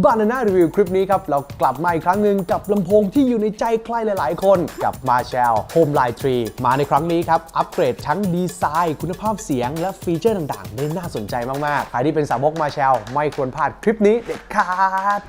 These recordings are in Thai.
บานาน่ารีวิวคลิปนี้ครับ เรากลับมาอีกครั้งหนึ่งกับลำโพงที่อยู่ในใจใครหลาย ๆ คนกับ Marshall Home Line 3 มาในครั้งนี้ครับ อัปเกรดทั้งดีไซน์ คุณภาพเสียงและฟีเจอร์ต่าง ๆ ได้น่าสนใจมาก ๆ ใครที่เป็นสาวก Marshall ไม่ควรพลาดคลิปนี้เด็ดขาด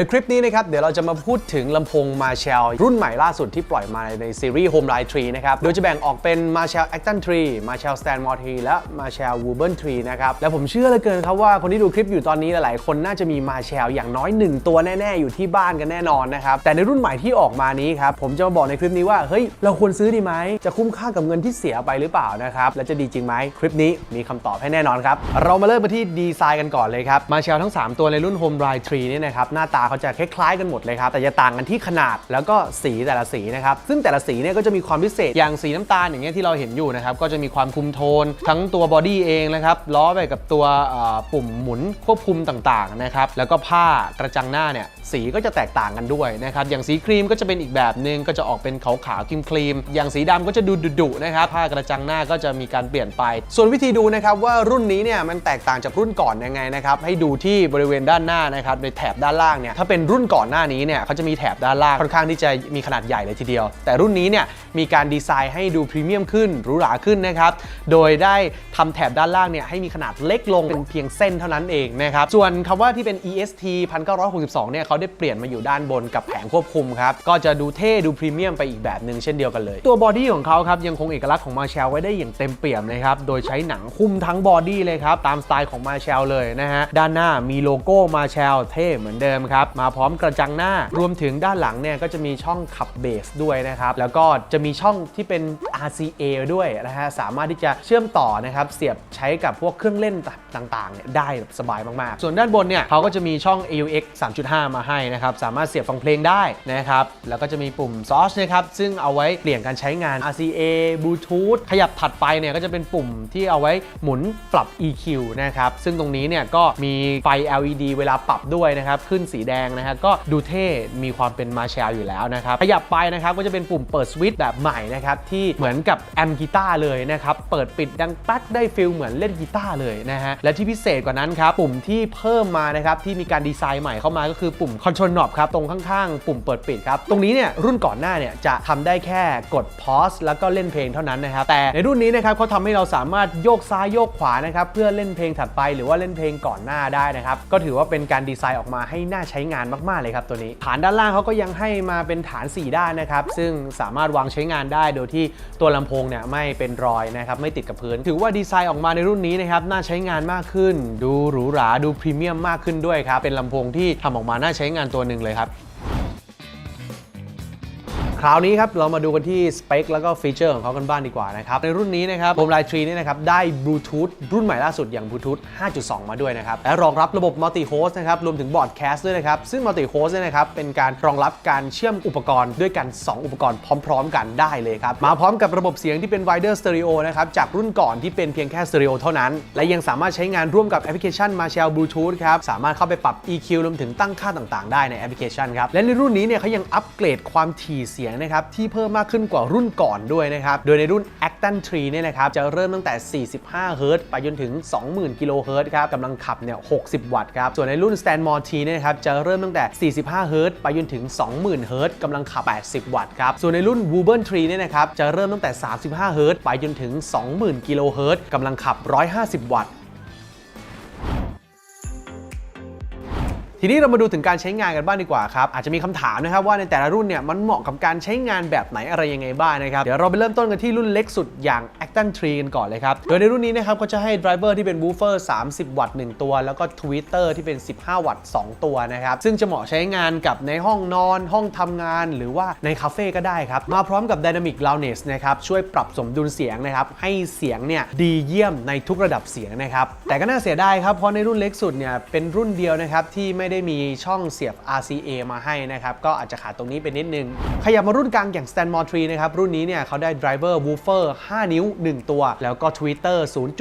ยคลิปนี้นะครับ เดี๋ยวเราจะมาพูดถึงลำโพง Marshall รุ่นใหม่ล่าสุดที่ปล่อยมาในซีรีส์ Home Line 3 นะครับ โดยจะแบ่งออกเป็น Marshall Acton 3 Marshall Stanmore 3และ Marshall Woburn 3นะครับ และผมเชื่อเหลือเกินครับว่าคนที่ดูคลิปอยู่ตอนนี้หลายๆ คนน่าจะมี Marshall อย่างน้อย 1 ตัวแน่ ๆ อยู่ที่บ้านกันแน่นอนนะครับ แต่ในรุ่นใหม่ที่ออกมานี้ครับ ผมจะมาบอกในคลิปนี้ว่า เฮ้ย เราควรซื้อดีไหม จะคุ้มค่ากับเงินที่เสียไปหรือเปล่านะครับ และจะดีจริงไหมคลิปนี้มีคำตอบให้แน่นอนครับ เรามาเริ่มกันที่ดีไซน์กันก่อนเลยครับ Marshall ทั้ง 3 ตัวในรุ่น Home Line 3นี่นะครับหน้าตาเขาจะคล้ายๆกันหมดเลยครับแต่จะต่างกันที่ขนาดแล้วก็สีแต่ละสีนะครับซึ่งแต่ละสีเนี่ยก็จะมีความพิเศษอย่างสีน้ำตาลอย่างเงี้ยที่เราเห็นอยู่นะครับก็จะมีความคุมโทน ทั้งตัวบอดี้เองนะครับล้อไปกับตัวปุ่มหมุนควบคุมต่างๆนะครับแล้วก็ผ้ากระจังหน้าเนี่ยสีก็จะแตกต่างกันด้วยนะครับอย่างสีครีมก็จะเป็นอีกแบบหนึ่งก็จะออกเป็นขาวๆครีมครีมๆอย่างสีดำก็จะดูดุๆนะครับผ้ากระจังหน้าก็จะมีการเปลี่ยนไป ส่วนวิธีดูนะครับว่ารุ่นนี้เนี่ยมันแตกต่างจากรุ่นก่อนยังไงนะครับให้ดูที่บริเวณด้านหน้านะครับในแถบด้านล่างเนี่ยถ้าเป็นรุ่นก่อนหน้านี้เนี่ยเขาจะมีแถบด้านล่างค่อนข้างที่จะมีขนาดใหญ่เลยทีเดียว แต่รุ่นนี้เนี่ยมีการดีไซน์ให้ดูพรีเมียมขึ้นหรูหราขึ้นนะครับโดยได้ทำแถบด้านล่างเนี่ยให้มีขนาดเล็กลงเป็นเพียงเส้นเท่านั้นเองนะครับส่วนคำว่าที่เป็น EST 1962เนี่ยเขาได้เปลี่ยนมาอยู่ด้านบนกับแผงควบคุมครับก็จะดูเท่ดูพรีเมียมไปอีกแบบหนึ่งเช่นเดียวกันเลย ตัวบอดี้ของเขาครับยังคงเอกลักษณ์ของมาแชลไว้ได้อย่างเต็มเปี่ยมเลยครับโดยใช้หนังหุ้มทั้งบอดี้เลยครับตามสไตล์ของมาแชลเลยนะฮะด้านหน้ามีโลโก้มาแชลเท่เหมือนเดิมครับมาพร้อมกระจังหน้ารวมถึงด้านหลังเนี่ยก็จะมีช่องขับเบสด้วยนะครับ แล้วก็จะมีช่องที่เป็น RCA ด้วยนะฮะ สามารถที่จะเชื่อมต่อนะครับ เสียบใช้กับพวกเครื่องเล่นต่างๆเนี่ยได้แบบสบายมากๆ ส่วนด้านบนเนี่ยเขาก็จะมีช่อง AUX 3.5 มาให้นะครับ สามารถเสียบฟังเพลงได้นะครับ แล้วก็จะมีปุ่ม Source นะครับ ซึ่งเอาไว้เปลี่ยนการใช้งาน RCA Bluetooth ขยับถัดไปเนี่ยก็จะเป็นปุ่มที่เอาไว้หมุนปรับ EQ นะครับ ซึ่งตรงนี้เนี่ยก็มีไฟ LED เวลาปรับด้วยนะครับ ขึ้นสีแดงนะครับก็ดูเท่ มีความเป็นมาแชลอยู่แล้วนะครับ ขยับไปนะครับก็จะเป็นปุ่มเปิดสวิตช์แบบใหม่นะครับ ที่เหมือนกับแอมป์กีตาร์เลยนะครับ เปิดปิดดังแป๊กได้ฟิลเหมือนเล่นกีตาร์เลยนะฮะ และที่พิเศษกว่านั้นครับ ปุ่มที่เพิ่มมานะครับ ที่มีการดีไซน์ใหม่เข้ามาก็คือปุ่ม Control Knob ครับ ตรงข้างๆ ปุ่มเปิดปิดครับ ตรงนี้เนี่ยรุ่นก่อนหน้าเนี่ยจะทำได้แค่กด pause แล้วก็เล่นเพลงเท่านั้นนะครับแต่ในรุ่นนี้นะครับเขาทำให้เราสามารถโยกซ้ายโยกขวานะครับเพื่อเล่นเพลงถัดไปหรือว่าเล่นเพลงก่อนหน้าได้นะครับก็ถือว่าเป็นการดีไซน์ออกมาให้น่าใช้ช้งานมากๆเลยครับตัวนี้ ฐานด้านล่างเขาก็ยังให้มาเป็นฐาน 4 ด้านนะครับ ซึ่งสามารถวางใช้งานได้โดยที่ตัวลำโพงเนี่ยไม่เป็นรอยนะครับไม่ติดกับพื้น ถือว่าดีไซน์ออกมาในรุ่นนี้นะครับน่าใช้งานมากขึ้น ดูหรูหราดูพรีเมียมมากขึ้นด้วยครับเป็นลำโพงที่ทำออกมาน่าใช้งานตัวหนึ่งเลยครับ คราวนี้ครับเรามาดูกันที่สเปคแล้วก็ฟีเจอร์ของเขากันบ้างดีกว่านะครับในรุ่นนี้นะครับ Home Line 3เนี่นะครับได้บลูทูธรุ่นใหม่ล่าสุดอย่างบลูทูธ5.2 มาด้วยนะครับและรองรับระบบมัลติโฮสต์นะครับรวมถึงบอร์ดแคสต์ด้วยนะครับซึ่งมัลติโฮสต์เนี่ยนะครับเป็นการรองรับการเชื่อมอุปกรณ์ด้วยกัน 2 อุปกรณ์พร้อม ๆ กันได้เลยครับมาพร้อมกับระบบเสียงที่เป็น Wider Stereo นะครับจากรุ่นก่อนที่เป็นเพียงแค่สเตอริโอเท่านั้น และยังสามารถใช้งานร่วมกับแอปพลิเคชัน Marshall Bluetooth ครับสามารถเข้าไปปรับ EQ รวมถึงตั้งค่าต่างๆ ได้ในแอปพลิเคชันครับและในรุ่นนี้เนี่ยเขายังอัปเกรดความถี่เสียงนะครับที่เพิ่มมากขึ้นกว่ารุ่นก่อนด้วยนะครับ โดยในรุ่น Acton 3เนี่ยนะครับจะเริ่มตั้งแต่ 45 เฮิรตซ์ไปจนถึง 20,000 กิโลเฮิรตซ์ครับกำลังขับเนี่ย 60 วัตต์ครับ ส่วนในรุ่น Stanmore T เนี่ยนะครับจะเริ่มตั้งแต่ 45 เฮิรตซ์ไปจนถึง 20,000 เฮิรตซ์กำลังขับ 80 วัตต์ครับ ส่วนในรุ่น Woburn 3เนี่ยนะครับจะเริ่มตั้งแต่ 35 เฮิรตซ์ไปจนถึง 20,000 กิโลเฮิรตซ์กำลังขับ 150 วัตต์ ทีนี้เรามาดูถึงการใช้งานกันบ้างดีกว่าครับอาจจะมีคำถามนะครับว่าในแต่ละรุ่นเนี่ยมันเหมาะกับการใช้งานแบบไหนอะไรยังไงบ้างนะครับเดี๋ยวเราไปเริ่มต้นกันที่รุ่นเล็กสุดอย่าง Acton 3 กันก่อนเลยครับโดยในรุ่นนี้นะครับก็จะให้ไดรเวอร์ที่เป็นวูฟเฟอร์30 วัตต์1ตัว แล้วก็ทวิตเตอร์ที่เป็น 15 วัตต์2ตัวนะครับซึ่งจะเหมาะใช้งานกับในห้องนอน ห้องทำงาน หรือว่าในคาเฟ่ก็ได้ครับมาพร้อมกับ Dynamic Loudness นะครับช่วยปรับสมดุลเสียงนะครับให้เสียงเนี่ยดีเยี่ยมในทุกระดับเสียงนะครับแต่ก็น่าเสียดายครับเพราะในรุ่นเล็กสุดเนี่ยเป็นรุ่นเดียวนะครับที่ไม่ได้มีช่องเสียบ RCA มาให้นะครับ ก็อาจจะขาดตรงนี้ไปนิดนึง ขยับมารุ่นกลางอย่าง Stanmore 3 นะครับ รุ่นนี้เนี่ยเขาได้ driver woofer 5 นิ้ว 1 ตัว แล้วก็ tweeter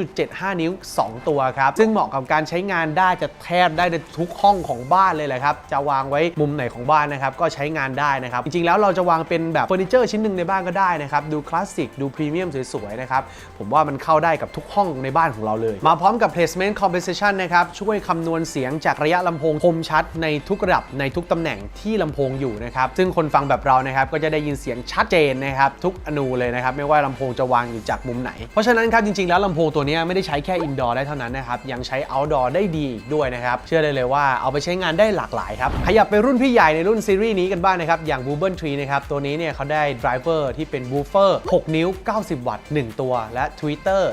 0.75 นิ้ว 2 ตัวครับ ซึ่งเหมาะกับการใช้งานได้จะแทบได้ในทุกห้องของบ้านเลยแหละครับ จะวางไว้มุมไหนของบ้านนะครับ ก็ใช้งานได้นะครับ จริงๆ แล้วเราจะวางเป็นแบบเฟอร์นิเจอร์ชิ้นหนึ่งในบ้านก็ได้นะครับ ดูคลาสสิก ดูพรีเมียมสวยๆ นะครับ ผมว่ามันเข้าได้กับทุกห้องในบ้านของเราเลย มาพร้อมกับ placement compensation นะครับ ช่วยคำนวณเสียงจากระยะลำโพงคมชัดในทุกระดับในทุกตำแหน่งที่ลำโพงอยู่นะครับซึ่งคนฟังแบบเรานะครับก็จะได้ยินเสียงชัดเจนนะครับทุกอนูเลยนะครับไม่ว่าลำโพงจะวางอยู่จากมุมไหน เพราะฉะนั้นครับจริงๆแล้วลำโพงตัวนี้ไม่ได้ใช้แค่ indoor ได้เท่านั้นนะครับยังใช้ outdoor ได้ดีอีกด้วยนะครับเชื่อได้เลยว่าเอาไปใช้งานได้หลากหลายครับขยับไปรุ่นพี่ใหญ่ในรุ่นซีรีส์นี้กันบ้างนะครับอย่าง w o o b e r 3นะครับตัวนี้เนี่ยเขาได้ driver ที่เป็น woofer 6นิ้ว 90 วัตต์ 1 ตัว และ tweeter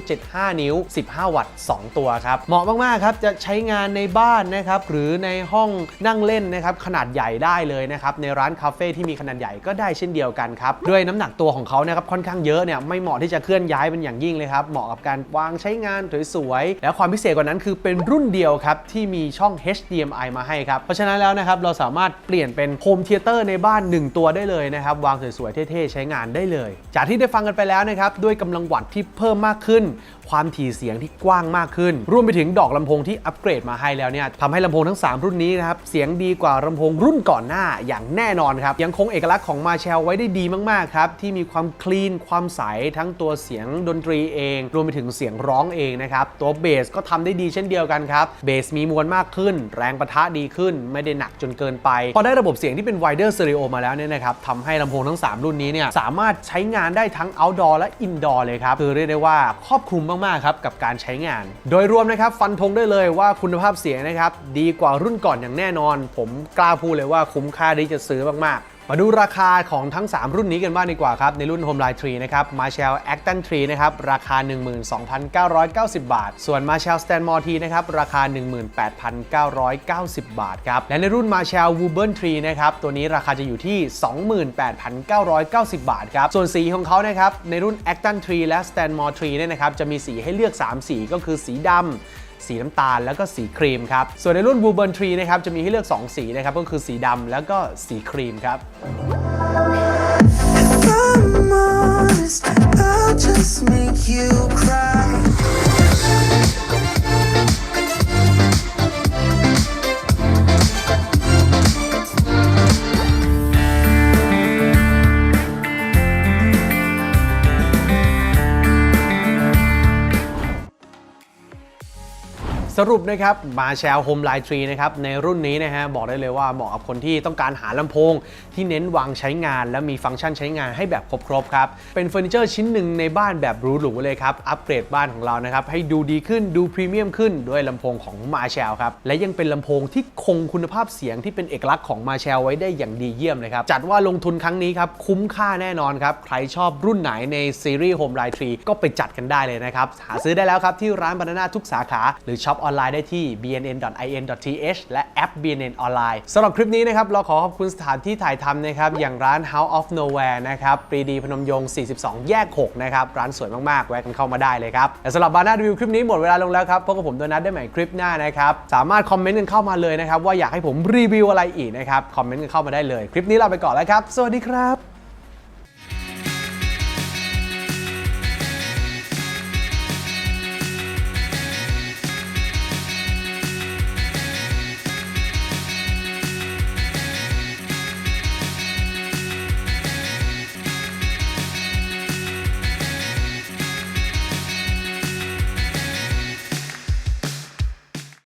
0.75 นิ้ว 15 วัตต์ 2 ตัวครับเหมาะมากๆครับจะใช้งานในบ้านนะครับหรือในห้องนั่งเล่นนะครับขนาดใหญ่ได้เลยนะครับในร้านคาเฟ่ที่มีขนาดใหญ่ก็ได้เช่นเดียวกันครับด้วยน้ำหนักตัวของเขานะครับค่อนข้างเยอะเนี่ยไม่เหมาะที่จะเคลื่อนย้ายเป็นอย่างยิ่งเลยครับเหมาะกับการวางใช้งานสวยๆแล้วความพิเศษกว่านั้นคือเป็นรุ่นเดียวครับที่มีช่อง HDMI มาให้ครับเพราะฉะนั้นแล้วนะครับเราสามารถเปลี่ยนเป็นโฮมเทเตอร์ในบ้าน 1 ตัวได้เลยนะครับวางสวยๆเท่ๆใช้งานได้เลย จากที่ได้ฟังกันไปแล้วนะครับด้วยกำลังวัตต์ที่เพิ่มมากขึ้น ความถี่เสียงที่กว้างมากขึ้น รวมไปถึงดอกลำโพงที่อัปเกรดมาให้แล้วเนี่ยทำให้ลำโพงทั้ง3 รุ่นนี้นะครับ เสียงดีกว่าลำโพงรุ่นก่อนหน้าอย่างแน่นอนครับ ยังคงเอกลักษณ์ของมาเชลไว้ได้ดีมาก ๆ ครับ ที่มีความคลีนความใสทั้งตัวเสียงดนตรีเอง รวมไปถึงเสียงร้องเองนะครับ ตัวเบสก็ทำได้ดีเช่นเดียวกันครับเบสมีมวลมากขึ้น แรงประทะดีขึ้น ไม่ได้หนักจนเกินไป พอได้ระบบเสียงที่เป็น wider stereo มาแล้วเนี่ยนะครับทำให้ลำโพงทั้ง 3 รุ่นนี้เนี่ยสามารถใช้งานได้ทั้ง outdoor และ indoor เลยครับคือเรียกได้ว่าครอบคลุมมากๆครับกับการใช้งาน โดยรวมนะครับฟันธงได้เลยว่าคุณภาพเสียงนะครับดีกว่ารุ่นก่อนอย่างแน่นอน ผมกล้าพูดเลยว่าคุ้มค่าที่จะซื้อมากๆมาดูราคาของทั้ง 3 รุ่นนี้กันบ้างดีกว่าครับ ในรุ่น Home Line 3 นะครับ Marshall Acton 3 นะครับ ราคา 12,990 บาท ส่วน Marshall Stanmore T นะครับ ราคา 18,990 บาทครับ และในรุ่น Marshall Woburn 3 นะครับ ตัวนี้ราคาจะอยู่ที่ 28,990 บาทครับ ส่วนสีของเขานะครับ ในรุ่น Acton 3 และ Stanmore 3 เนี่ยนะครับ จะมีสีให้เลือก 3 สีก็คือสีดำ สีน้ำตาลแล้วก็สีครีมครับ ส่วนในรุ่น w o o b u r n Tree นะครับจะมีให้เลือก 2 สีนะครับก็คือสีดำแล้วก็สีครีมครับ I'm honest, I'll just make you cry. สรุปนะครับมาแชลโฮมไลน์ทรีนะครับในรุ่นนี้นะฮะบอกได้เลยว่าเหมาะกับคนที่ต้องการหาลำโพง ที่เน้นวางใช้งาน และมีฟังก์ชันใช้งานให้แบบครบๆครับ เป็นเฟอร์นิเจอร์ชิ้นหนึ่งในบ้านแบบหรูเลยครับ อัปเกรดบ้านของเรานะครับ ให้ดูดีขึ้นดูพรีเมียมขึ้นด้วยลำโพงของมาแชลครับ และยังเป็นลำโพงที่คงคุณภาพเสียงที่เป็นเอกลักษณ์ของมาแชลไว้ได้อย่างดีเยี่ยมเลยครับ จัดว่าลงทุนครั้งนี้ครับคุ้มค่าแน่นอนครับใครชอบรุ่นไหนในซีรีส์โฮมไลน์ทรีก็ไปจัดกันได้เลยนะครับหาซื้อได้แล้วครับที่ร้านบานาน่าทุกสาขาหรือช็อปออนไลน์ได้ที่ bnn.in.th และแอป BNN ออนไลน์สำหรับคลิปนี้นะครับ เราขอขอบคุณสถานที่ถ่ายทำนะครับ อย่างร้าน House of Nowhere นะครับปรีดีพนมยงค์42 แยก 6 นะครับ ร้านสวยมาก ๆ แวะกันเข้ามาได้เลยครับและสำหรับบานารีวิวคลิปนี้หมดเวลาลงแล้วครับพบกับผมโดนัทได้ใหม่คลิปหน้านะครับสามารถคอมเมนต์กันเข้ามาเลยนะครับว่าอยากให้ผมรีวิวอะไรอีกนะครับคอมเมนต์กันเข้ามาได้เลยคลิปนี้ลาไปก่อนแล้วครับ สวัสดีครับ